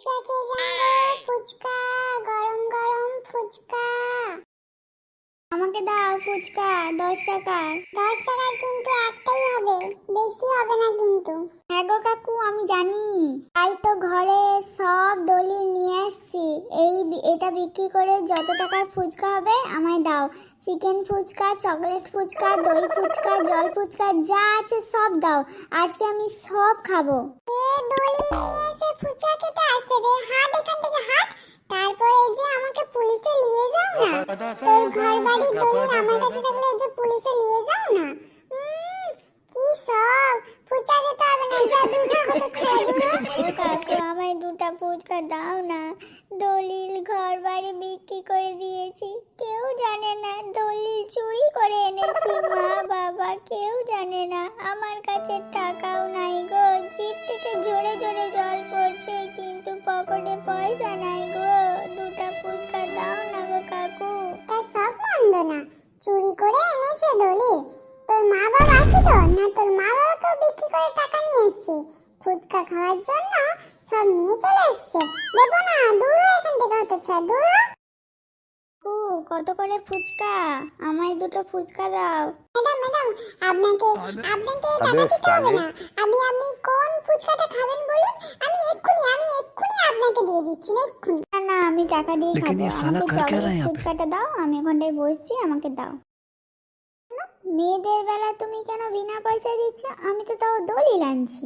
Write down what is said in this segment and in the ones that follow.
ফুচকা খেয়ে যাব ফুচকা গরম গরম ফুচকা। আমাকে দাও ফুচকা দশ টাকা। দশ টাকার কিন্তু একটাই হবে বেশি হবে না কিন্তু। হ্যাঁ গো কাকু আমি জানি। তাই তো ঘরে সব দলি নিয়ে এসছি এই এটা বিক্রি করে যত টাকার ফুচকা হবে আমায় দাও। চিকেন ফুচকা চকলেট ফুচকা দই ফুচকা জল ফুচকা যা আছে সব দাও। আজকে আমি সব খাব। এ দলি নিয়ে এসে ফুচকা খেতে আসছে রে হাট এখান থেকে হাট তারপরে এই যে আমাকে পুলিশে নিয়ে যাও না তোর ঘর বাড়ি দলিল আমার কাছে থাকলে যে পুলিশে নিয়ে যাও না? কি সব? হবে না ছেড়ে আমায় দাও না। দলিল ঘর বাড়ি বিক্রি করে দিয়েছি। কেউ জানে না, দলিল চুরি করে এনেছি। মা, বাবা কেউ জানে না, আমার কাছে টাকাও নাই গো। জিপ থেকে জোরে করে এনেছে দলি তোর মা বাবা আছে তো? না তোর মা বাবাকেও বিক্রি করে টাকা নিয়ে এসছে। ফুচকা খাওয়ার জন্য সব নিয়ে চলে এসছে। দেবো না দূর এখান থেকে হতেছে দূর ও কত করে ফুচকা? আমায় দুটো ফুচকা দাও। ম্যাডাম ম্যাডাম আপনাকে আপনাকে টাকা দিতে হবে না। আমি আমি কোন ফুচকাটা খাবেন বলুন? আমি এক্ষুনি আমি এক্ষুনি আপনাকে দিয়ে দিচ্ছি এক্ষুনি। না না আমি টাকা দিয়ে খাব। আমাকে ফুচকাটা দাও আমি ওখানটায় বসছি আমাকে দাও। মেয়েদের বেলা তুমি কেন বিনা পয়সা দিচ্ছ? আমি তো তাও দলিল আনছি।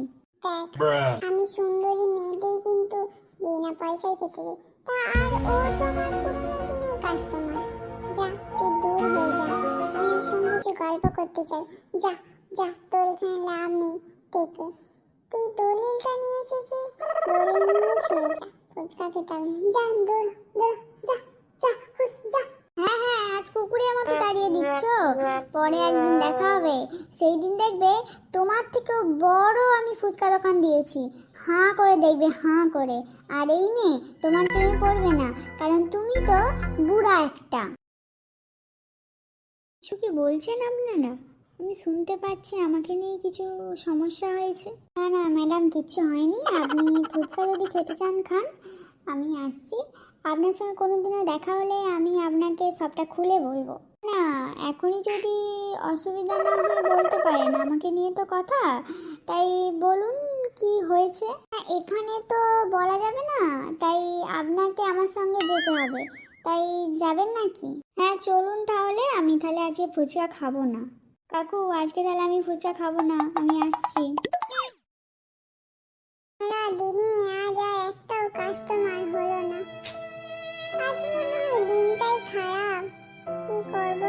আমি সুন্দরী মেয়েদের কিন্তু বিনা পয়সায় খেতে দিই। তা আর ও তো আমার পুরনো কাস্টমার যা তুই দূর হয়ে যা। আমি ওর সঙ্গে কিছু গল্প করতে চাই। যা যা তোর এখানে লাভ নেই থেকে। তুই দলিলটা নিয়ে এসেছিস দলিল নিয়ে খেয়ে যা। ফুচকা খেতে হবে। যা দূর দূর যা যা হুস যা হ্যাঁ হ্যাঁ আজ কুকুরের মতো দাঁড়িয়ে দিচ্ছ পরে একদিন দেখা হবে। সেই দিন দেখবে তোমার থেকেও বড় আমি ফুচকা দোকান দিয়েছি। হাঁ করে দেখবে, হাঁ করে। আর এই মেয়ে তোমার প্রেমে পড়বে না, কারণ তুমি তো বুড়া একটা। কিছু কি বলছেন আপনারা? আমি শুনতে পাচ্ছি আমাকে নিয়ে কিছু সমস্যা হয়েছে। না না, ম্যাডাম, কিচ্ছু হয়নি। আপনি ফুচকা যদি খেতে চান, খান। আমি আসছি। আপনার সঙ্গে কোনোদিনও দেখা হলে আমি আপনাকে সবটা খুলে বলব। না এখনই যদি অসুবিধা না হয় বলতে পারেন আমাকে নিয়ে তো কথা। তাই বলুন কি হয়েছে? হ্যাঁ, এখানে তো বলা যাবে না তাই আপনাকে আমার সঙ্গে যেতে হবে। তাই যাবেন নাকি? হ্যাঁ চলুন তাহলে আমি তাহলে আজকে ফুচকা খাব না। কাকু আজকে তাহলে আমি ফুচকা খাব না আমি আসছি। না দিনে আজ আর একটাও কাস্টমার হলো না। আজ মনে হয় দিনটাই খারাপ। কি করব?